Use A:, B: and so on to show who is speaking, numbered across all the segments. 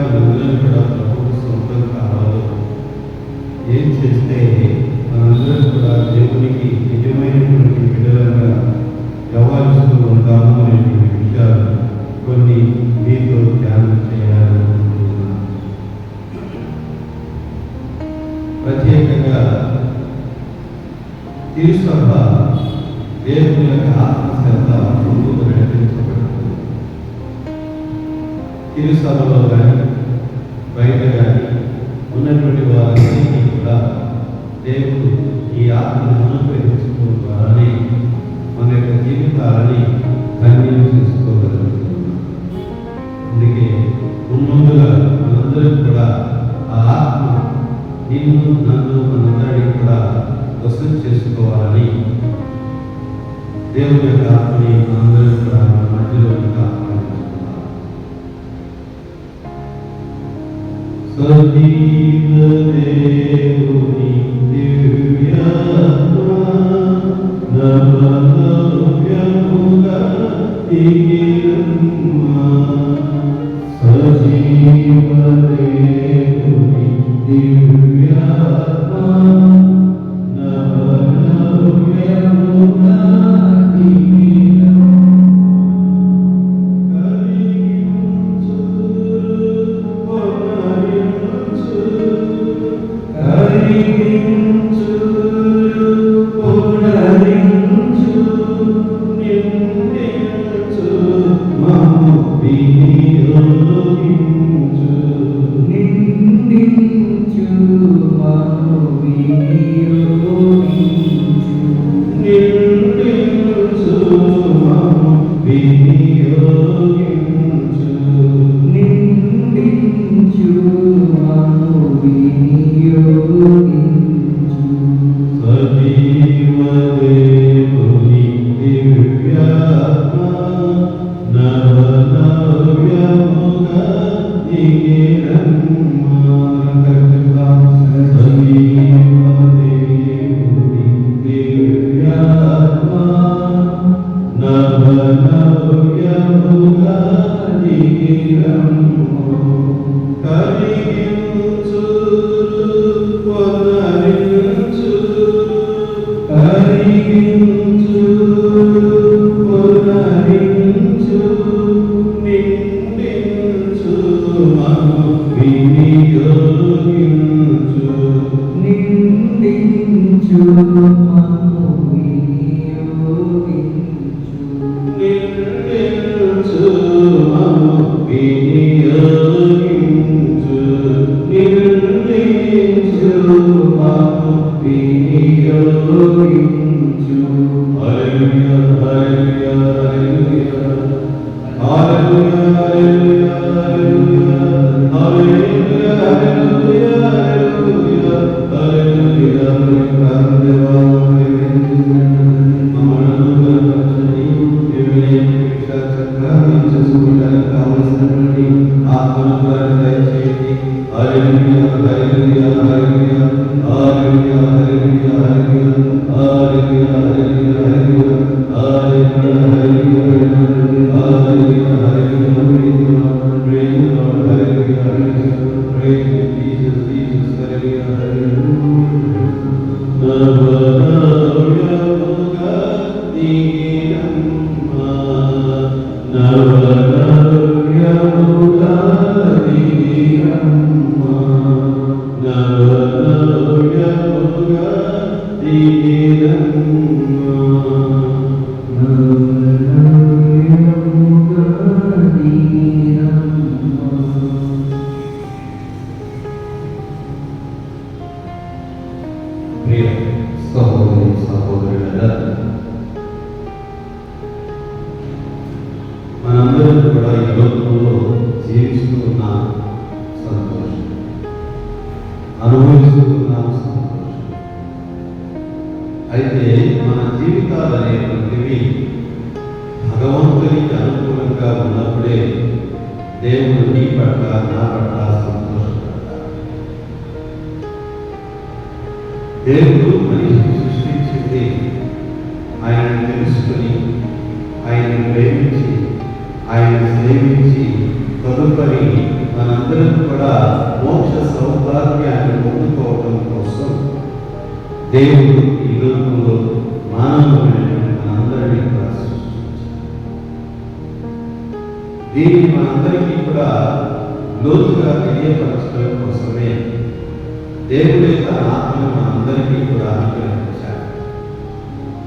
A: మనందరం కూడా ప్రభువు సొంతం ఏం చేస్తే మనందరం కూడా దేవునికి నిజమైనటువంటి బిడ్డలుగా వ్యవహరిస్తూ ఉంటాము అనేటువంటి విషయాలు కొన్ని మీతో ధ్యానం చేయాలనుకుంటున్నాను. ప్రత్యేకంగా తిరుసభ దేవుని యొక్క ఆత్మశ్రద్ధ ముందుకు నడిపించబడుతుంది. తిరుసభలో కానీ బయట కానీ ఉన్నటువంటి వారందరికీ కూడా దేవుడు ఈ ఆత్మను అనుగ్రహించడం ద్వారానే మన యొక్క జీవితాలని ధన్యం చేసుకోగలుగుతున్నాం అందుకే మున్ముందుగా మనందరం కూడా ఆ ఆత్మ నిన్ను నన్ను మనందరినీ కూడా వసూలు చేసుకోవాలని దేవుని యొక్క ఆత్మని Amen. You. అనుభవిస్తున్నాము అయితే మన జీవితాలు అనేటువంటివి భగవంతునికి అనుకూలంగా ఉన్నప్పుడే దేవుడు నీ పట్ల నా పట్ల సంతోషపడతాడు. దేవుడు మనిషిని సృష్టించింది ఆయన తెలుసుకుని ఆయన ప్రేమించి ఆయన సేవించి తదుపరి మనందరం కూడా మోక్ష సౌభాగ్యాన్ని పొందుకోవడం కోసం దేవుడు ఈ లోకంలో మానవులైనటువంటి మనందరినీ కూడా దీన్ని మనందరికీ కూడా లోతుగా తెలియపరచడం కోసమే దేవుడి యొక్క ఆత్మను మనందరికీ కూడా అనుగ్రహించారు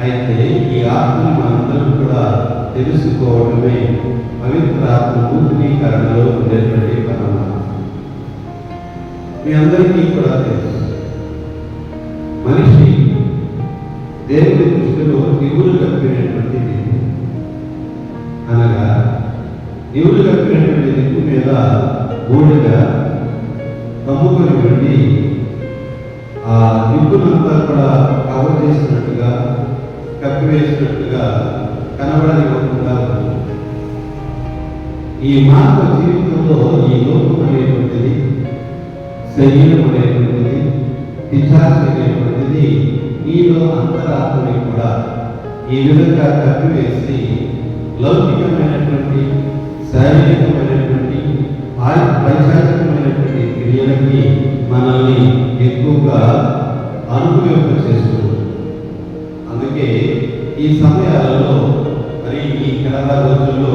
A: అయితే ఈ ఆత్మను మనందరం కూడా తెలుసుకోవడమే పవిత్ర ఆత్మ నూతనీకరణలో ఉండేటువంటి పరమాత్మ మీ అందరికీ కూడా తెలుసు. మనిషి దేవుని దృష్టిలో నివులు కప్పినటువంటి అనగా నివులు కప్పినటువంటి దిక్కు మీద బోడిగా కమ్ముకొని వెళ్ళి ఆ దిక్కునంతా కూడా కవర్ చేసినట్టుగా కప్పివేసినట్టుగా కనబడనివ్వకుండా ఈ మానవ జీవితంలో ఈ లోకం అనేటువంటిది శరీరం అనేటువంటిది పిచాచి అనేటువంటిది నీలో అంతరాత్మని కూడా ఈ విధంగా కప్పివేసి లౌకికమైనటువంటి శారీరకమైనటువంటి పై- పైశాచికమైనటువంటి క్రియలకి మనల్ని ఎక్కువగా అనుభవింప చేస్తుంది అందుకే ఈ సమయాలలో మరి ఈ కరోనా రోజుల్లో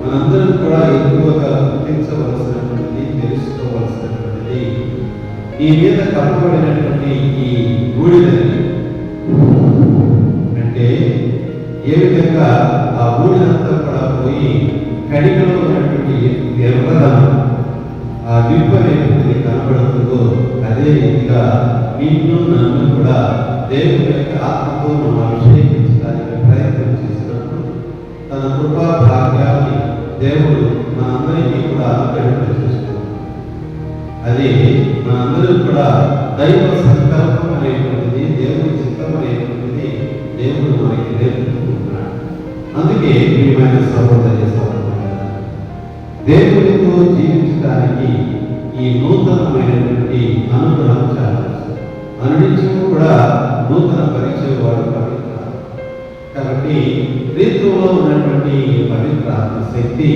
A: మనందరం కూడా ఎక్కువగా గుర్తించవలసినటువంటిది తెలుసుకోవలసినటువంటిది ఈ మీద కప్పబడినటువంటి ఈ బూడిదని. అంటే ఏ విధంగా ఆ బూడిదంతా కూడా పోయి కడిగలో ఉన్నటువంటి ఎర్రదనం ఆ విప్పు అనేటువంటిది కనబడుతుందో అదే రీతిగా నిన్ను నన్ను కూడా దేవుని యొక్క ఆత్మతో మనం అభిషేకం కృపా భాగ్యాన్ని దేవుడు మా అందరికీ కూడా అనుగ్రహింప అది మా అందరూ కూడా దైవ సంకల్పం అనేటువంటిది దేవుడి చిత్తం అనేటువంటిది దేవుడు మనకి నేర్పుకుంటున్నాడు అందుకే ప్రియమైన సహోదరి సహోదరులారా, దేవునితో జీవించడానికి ఈ నూతనమైనటువంటి అనుగ్రహం చాలా అవసరం. కూడా నూతన పరిచయం వాడు పవిత్ర కాబట్టి రీతిలో ఉన్నటువంటి పవిత్ర శక్తి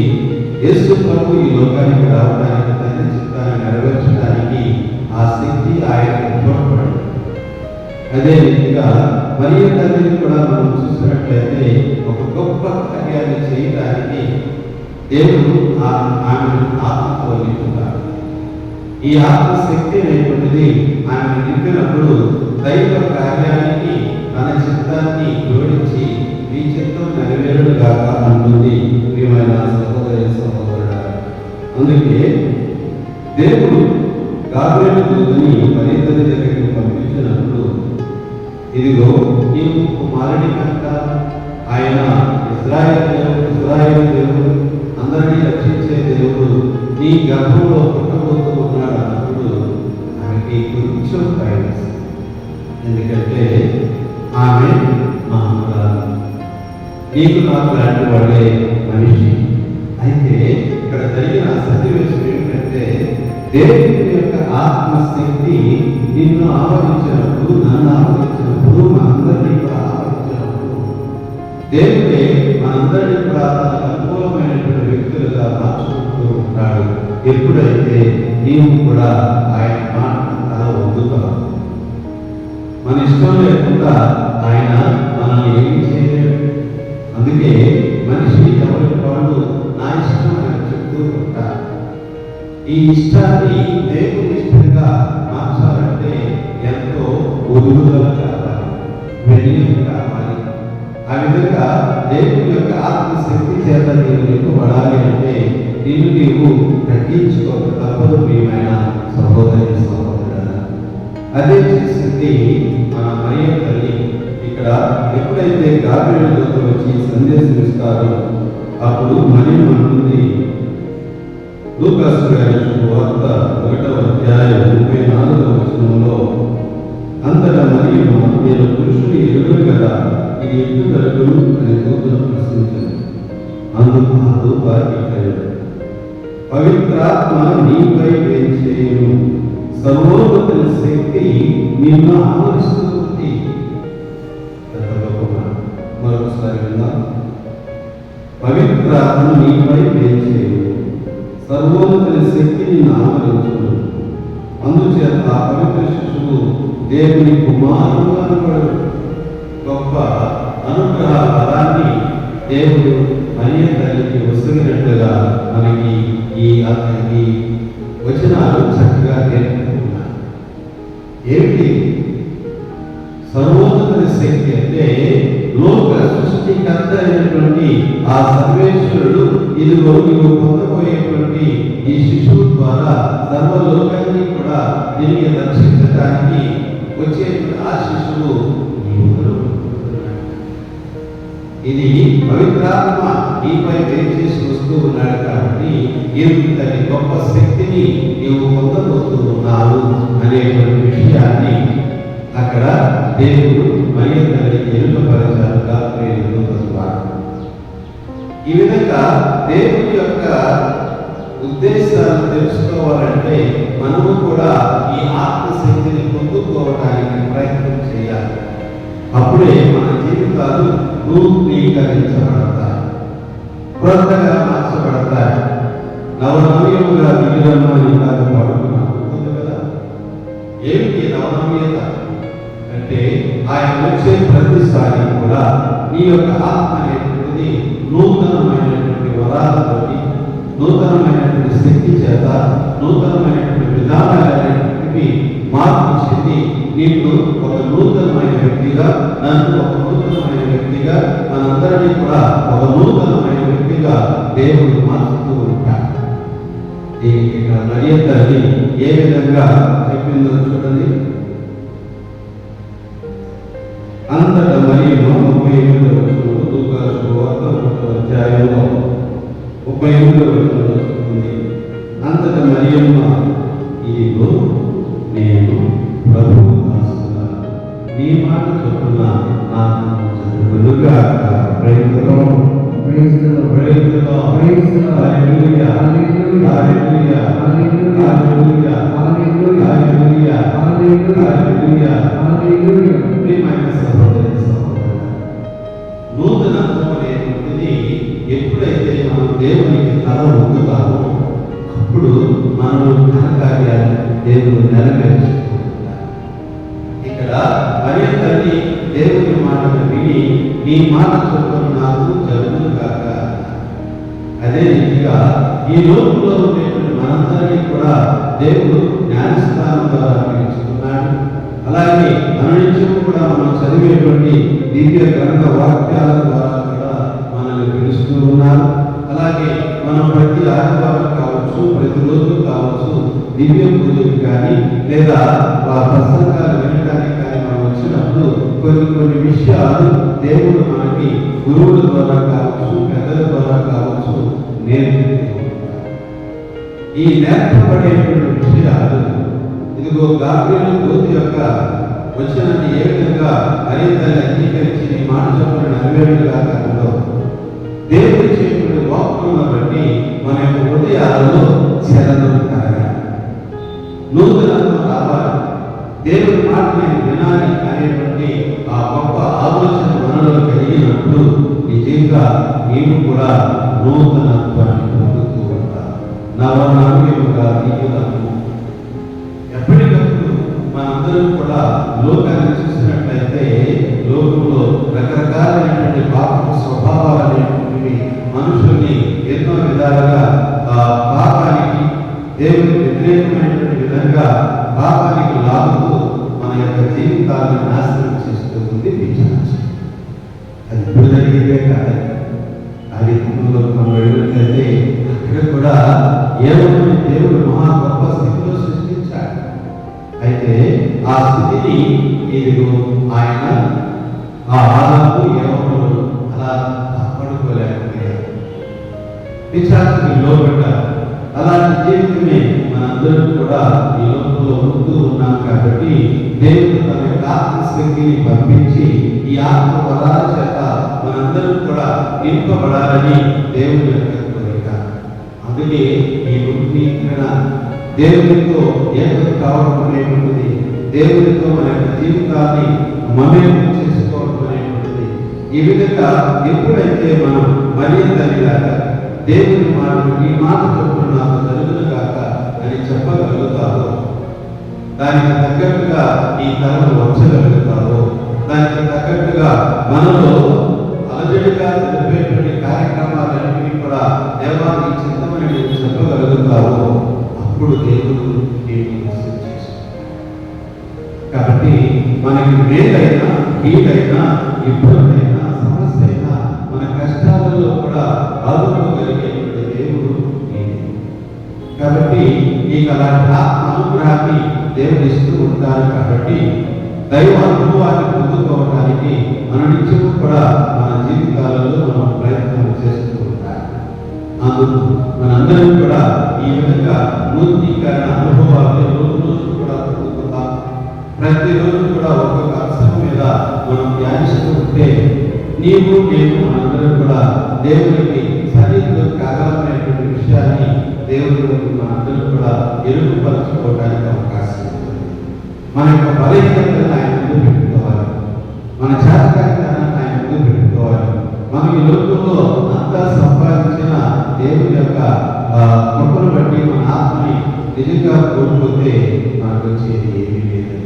A: యేసు ప్రభు ఈ లోకానికి రావడానికి తన చిత్తాన్ని నెరవేర్చడానికి ఆ శక్తి ఆయన తోడ్పడింది అదే రీతిగా మరియు తల్లిని కూడా మనం చూసినట్లయితే ఒక గొప్ప కార్యాన్ని చేయడానికి దేవుడు ఆ- ఆమెను ఆత్మతో నింపుతారు ఈ ఆత్మశక్తి అనేటువంటిది ఆమెను నింపినప్పుడు అందుకే దేవుడు గాబ్రేలు దూతని మరింతని దగ్గరికి పంపించినప్పుడు ఇదిగో నీవు కుమారుని కనుక ఆయన ఇజ్రాయల్ దేవుడు ఇజ్రాయల్ దేవుడు అందరినీ రక్షించే దేవుడు నీ గర్భంలో పుట్టబోతూ ఉన్నాడు అన్నప్పుడు ఆమెకి కొంచెం భయం ఎందుకంటే ఆమె మహానురాలు నీకు నాకు లాంటి వాళ్ళే దేవుని యొక్క ఆత్మశక్తి నిన్ను ఆవరించినప్పుడు నన్ను ఆవరించినప్పుడు మనందరినీ కూడా ఆవరించినప్పుడు. దేవుడే మనందరినీ కూడా అనుకూలమైనటువంటి వ్యక్తులుగా మార్చుకుంటూ ఉంటాడు. ఎప్పుడైతే నీవు కూడా ఆయన మాట అలా వందుతావు మన ఇష్టం లేకుండా ఈ ఇష్టాన్ని దేవుని ఇష్టంగా మార్చాలంటే ఎంతో ఒదుగుదల కావాలి కావాలి ఆ విధంగా దేవుని యొక్క ఆత్మశక్తి చేత నీవు నింపబడాలి అంటే నిన్ను నీవు తగ్గించుకోక తప్పదు ప్రియమైన సహోదరి సహోదరు అదే చేసింది మన మరియ తల్లి ఇక్కడ ఎప్పుడైతే గాబ్రియలతో వచ్చి సందేశం ఇస్తారో అప్పుడు మరియు అంటుంది లూకాసు గారి వార్త ఒకటవ అధ్యాయం ముప్పై నాలుగవ వచనంలో అంతట మరియు నేను పురుషుని ఎరుగను కదా ఇది ఎప్పుడు అని దూతను ప్రశ్నించాను. అందుకు ఆ దూత పవిత్రాత్మ నీపై వేంచేయును. సర్వోన్నతుని దేవుని కుమారుడు అనబడు గొప్ప అనుగ్రహ పదాన్ని దేవుడు మరియ తల్లికి వస్తున్నట్లుగా మనకి ఈ ఈ వచనాలు చక్కగా నేర్పుతున్నారు ఏమిటి? సర్వోన్నత శక్తి అంటే లోక సృష్టికర్త అయినటువంటి ఆ సర్వేశ్వరుడు ఇదిగో నీవు పొందబోయేటువంటి ఈ శిశువు ద్వారా సర్వలోకాన్ని కూడా దీనికి రక్షించడానికి వచ్చే ఆ శిశువు ఇది పవిత్రాత్మ నీపై చేసి వస్తూ ఉన్నాడు కాబట్టి ఇంతటి గొప్ప శక్తిని నీవు పొందబోతూ ఉన్నావు అనేటువంటి విషయాన్ని అక్కడ దేవుడు మరియు తల్లికి ఎరుకపరచాలుగా ఈ విధంగా దేవుడి యొక్క ఉద్దేశాలు తెలుసుకోవాలంటే మనము కూడా ఈ ఆత్మశక్తిని పొందు తెలుసుకోవడానికి ప్రయత్నం చేయాలి. అప్పుడే మన జీవితాలు నూతనీకరించబడతాయి క్రొత్తగా మార్చబడతాయి. నవనవీయముగా దిగుదమ్మా ఇందాక పడుకున్నాం. కదా? ఏమిటి నవనవీయత అంటే ఆయన వచ్చే ప్రతిసారి కూడా నీ యొక్క ఆత్మ అనేటువంటిది నూతనమైనటువంటి వరాలతోటి నూతనమైనటువంటి శక్తి చేత నూతనమైనటువంటి విధానాలు అనేటువంటివి మార్పు చెంది నీకు ఒక నూతనమైన వ్యక్తిగా నన్ను ఒక నూతనమైన వ్యక్తిగా మనందరినీ కూడా ఒక నూతనమైన వ్యక్తిగా దేవుడు మార్చుతూ ఉంటాడు. ఇక్కడ మరియ ఏ విధంగా చెప్పిందో చూడండి. అంతట మరియు ముప్పై ఎనిమిది వచ్చిన లూకా శుభవార్త ఒకటో అధ్యాయంలో ముప్పై దేవునికి తల ఒగ్గుతామో అప్పుడు మనము ఘనకార్యాలు దేవుడు నెరవేర్చుకుంటారు ఇక్కడ మరియ తల్లి దేవుని మాటను విని నీ మాట చొప్పున నాకు జరుగును కాక అదే రీతిగా ఈ లోకంలో ఉండేటువంటి మనందరినీ కూడా దేవుడు జ్ఞానస్థానం ద్వారా పిలుచుకున్నాడు అలాగే అనునిత్యం కూడా మనం చదివేటువంటి దివ్య గ్రంథ వాక్యాల ద్వారా కూడా మనల్ని పిలుస్తూ ఉన్నారు. అలాగే మనం ప్రతి ఆదివారం కావచ్చు ప్రతిరోజు కావచ్చు దివ్య పూజలు కానీ లేదా ఆ ప్రసంగాలు వినడానికి కానీ మనం వచ్చినప్పుడు కొన్ని కొన్ని విషయాలు దేవుడు మనకి గురువుల ద్వారా కావచ్చు పెద్దల ద్వారా కావచ్చు నేర్పుతూ ఈ నేర్పబడేటువంటి విషయాలు ఇదిగో గాబ్రియలు దూత యొక్క వచనాన్ని ఏ విధంగా అరితల్లి అంగీకరించి నీ మాట చొప్పున నెరవేరుగా కాకుండా దేవుడి ఇచ్చేటువంటి బట్టి మన యొక్క హృదయాలలో చలనం కలగాలి. నూతనత్వం రావాలి. దేవుని మాట నేను వినాలి అనేటువంటి ఆ గొప్ప ఆలోచన మనలో కలిగినప్పుడు నిజంగా నీవు కూడా నూతనత్వాన్ని పొందుతూ ఉంటావు. నవనవ్యముగా దీవులను ఎప్పటికప్పుడు మనందరం కూడా లోకాన్ని చూసినట్లయితే లోకంలో రకరకాలైనటువంటి పాప స్వభావాలు అనేటువంటివి మనుషుల్ని ఎన్నో విధాలుగా ఆ పాపానికి దేవునికి వ్యతిరేకమైనటువంటి విధంగా పాపానికి లాగుతూ మన యొక్క జీవితాలను నాశనం చేస్తూ ఉంది పిచ్చాచి అది ఇప్పుడు జరిగిందే కాదు. అది కుటుంబంలో మనం వెళ్ళినట్లయితే అక్కడ కూడా ఏమని దేవుడు మహా గొప్ప స్థితిలో సృష్టించాడు. అయితే ఆ స్థితిని ఇదిగో ఆయన ఆ ఆదాము ఏమో పిశాచికి లోబడ్డారు అలాంటి జీవితమే మనందరం కూడా ఈ లోకంలో ఉంటూ ఉన్నాం కాబట్టి దేవుడు తన యొక్క ఆత్మశక్తిని పంపించి ఈ ఆత్మ పదాల చేత మనందరం కూడా నింపబడాలని దేవుని యొక్క కోరిక. అందుకే ఈ నూతనీకరణ దేవునితో ఏకం కావడం అనేటువంటిది దేవునితో మన యొక్క జీవితాన్ని మమేకం చేసుకోవడం అనేటువంటిది ఈ విధంగా ఎప్పుడైతే మనం మరియ తల్లిలాగా దేవుని మాటలు ఈ మాట చొప్పున నాకు జరుగును కాక అని చెప్పగలుగుతారు దానికి తగ్గట్టుగా ఈ తరం వచ్చగలుగుతారు దానికి తగ్గట్టుగా మనలో అలజడిగా జరిపేటువంటి కార్యక్రమాలన్నింటినీ కూడా దేవాన్ని చిత్తమని చెప్పగలుగుతారు అప్పుడు దేవుడు కాబట్టి మనకి మేలైనా కీడైనా అయినా సమస్య అయినా మన కష్టాలలో కూడా ఆదుకోగలిగేటువంటి ఈ నీకు అలాంటి అనుగ్రహాన్ని దేవుడు ఇస్తూ ఉంటారు కాబట్టి దైవ అనుభవాన్ని పొందుకోవడానికి మన నిత్యము కూడా మన జీవితాలలో మనం ప్రయత్నం చేస్తూ ఉంటారు. అందుకు మనందరం కూడా ఈ విధంగా నూతనీకరణ అనుభవాలు రోజు రోజు కూడా పొందుకుందాం ప్రతిరోజు కూడా ఒక్కొక్క అంశం మీద మనం ధ్యానిస్తూ ఉంటే నీవు నేను మనందరం కూడా దేవునికి సన్నిధిలో కాగలమైనటువంటి విషయాన్ని దేవుడు మనందరూ కూడా ఎరుగు ఎరుగుపరచుకోవడానికి అవకాశం మన యొక్క బలహీనతను ఆయన ముందు పెట్టుకోవాలి. మన జాతకాన్ని ఆయన ముందు పెట్టుకోవాలి. మనం ఈ లోకంలో అంతా సంపాదించిన దేవుని యొక్క కృపను బట్టి మన ఆత్మని నిజంగా కోల్పోతే మనకు వచ్చేది ఏమీ లేదు.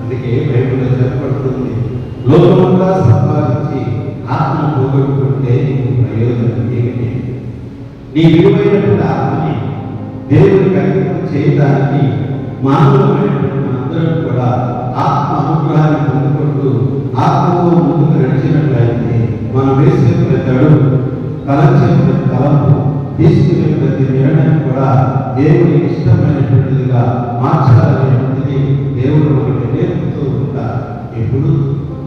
A: అందుకే బైబిల్లో చెప్పబడుతుంది లోకమంతా సంపాదించి ఆత్మను పోగొట్టుకుంటే నీకు ప్రయోజనం ఏమిటి నీ విలువైనటువంటి ఆత్మని దేవుని అంకితం చేయడానికి మానవులమైనటువంటి మనందరం కూడా ఆత్మ అనుగ్రహాన్ని పొందుకుంటూ ఆత్మతో ముందుకు నడిచినట్లయితే మనం వేసే ప్రతి అడుగు తలంచే ప్రతి తలంపు తీసుకునే ప్రతి నిర్ణయం కూడా దేవుని ఇష్టమైనటువంటిదిగా మార్చాలనేటువంటిది దేవుడు ఒకటి నేర్పుతూ ఉంటారు ఎప్పుడు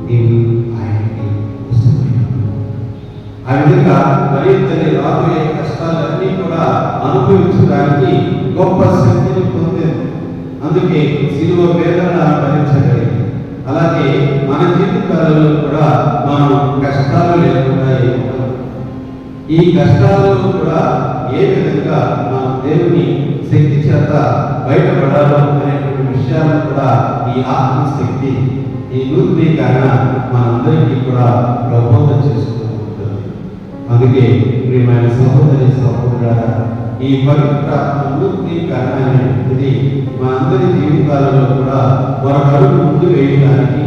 A: నీవు ఆయనకి ఇష్టమైనప్పుడు ఆ విధంగా మరింతని రాబోయే కష్టాలన్నీ కూడా అనుభవించడానికి గొప్ప శక్తిని పొందింది అందుకే సిలువ వేదన భరించగలిగింది అలాగే మన జీవితాలలో కూడా మనం కష్టాలు లేకుండా ఈ కష్టాలలో కూడా ఏ విధంగా మనం దేవుని శక్తి చేత బయటపడాలో అనేటువంటి విషయాలను కూడా ఈ ఆత్మశక్తి ఈ నూతనీకరణ మనందరికీ కూడా ప్రబోధం చేస్తూ ఉంటుంది. అందుకే ప్రియమైన సహోదరి సహోదరులారా ఈ పవిత్ర నూతనీకరణ మా అందరి జీవితాలలో కూడా మరొక ముందు వేయడానికి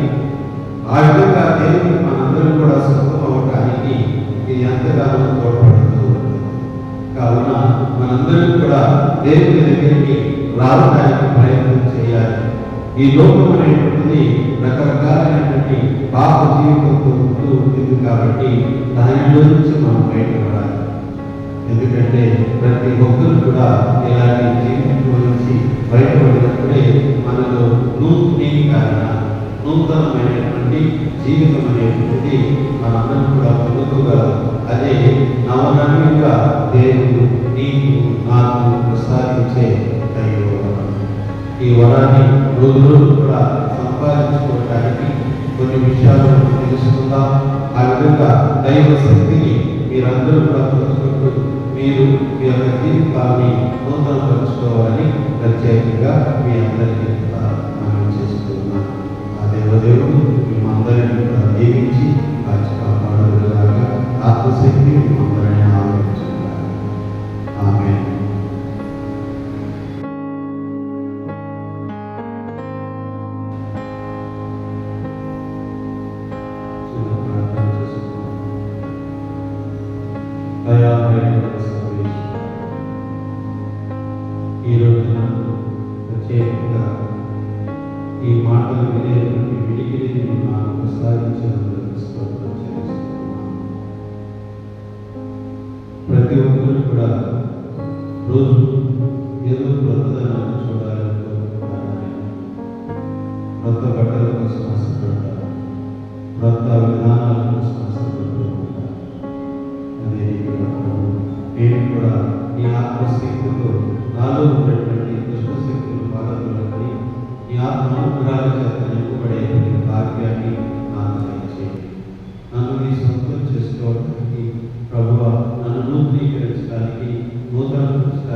A: ఆ విధంగా దేవుని మనందరం కూడా సుఖం అవ్వటానికి ఇది ఎంతగానో తోడ్పడుతూ కావున మనందరం కూడా దేవుని దగ్గరికి రావడానికి ప్రయత్నం చేయాలి. ఈ లోకం అనేటువంటిది రకరకాలైనటువంటి పాప జీవితంతో ఉంటూ ఉంటుంది కాబట్టి దాని నుంచి మనం బయట ఎందుకంటే ప్రతి ఒక్కరు కూడా ఇలాంటి జీవితం గురించి బయటపడినప్పుడే మనలో నూతనీకరణ నూతనమైనటువంటి జీవితం అనేటువంటిది మనందరం కూడా పొందుకోగలం. అదే నవనవీగా దేవుడు నీకు నాకు ప్రసాదించే ఈ వరాన్ని రోజు రోజు కూడా సంపాదించుకోవడానికి కొన్ని విషయాలు తెలుసుకుందాం. ఆ విధంగా దైవ శక్తిని మీరందరూ కూడా పొందుకుంటూ మీరు మీ యొక్క జీవితాన్ని నూతనపరుచుకోవాలని ప్రత్యేకంగా మీ అందరికీ కూడా మనం చేస్తున్నాం ఆ దేవదేవుడు మిమ్మల్ందరినీ ఈ రోజున ప్రత్యేకంగా ఈ మాటలు వినేటువంటి విడికిడిని నాకు ప్రసాదించినందుకు స్తోత్రం చేస్తున్నాను ప్రతి ఒక్కరు కూడా రోజు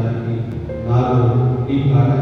A: దానికి నాలో ఈ భాగం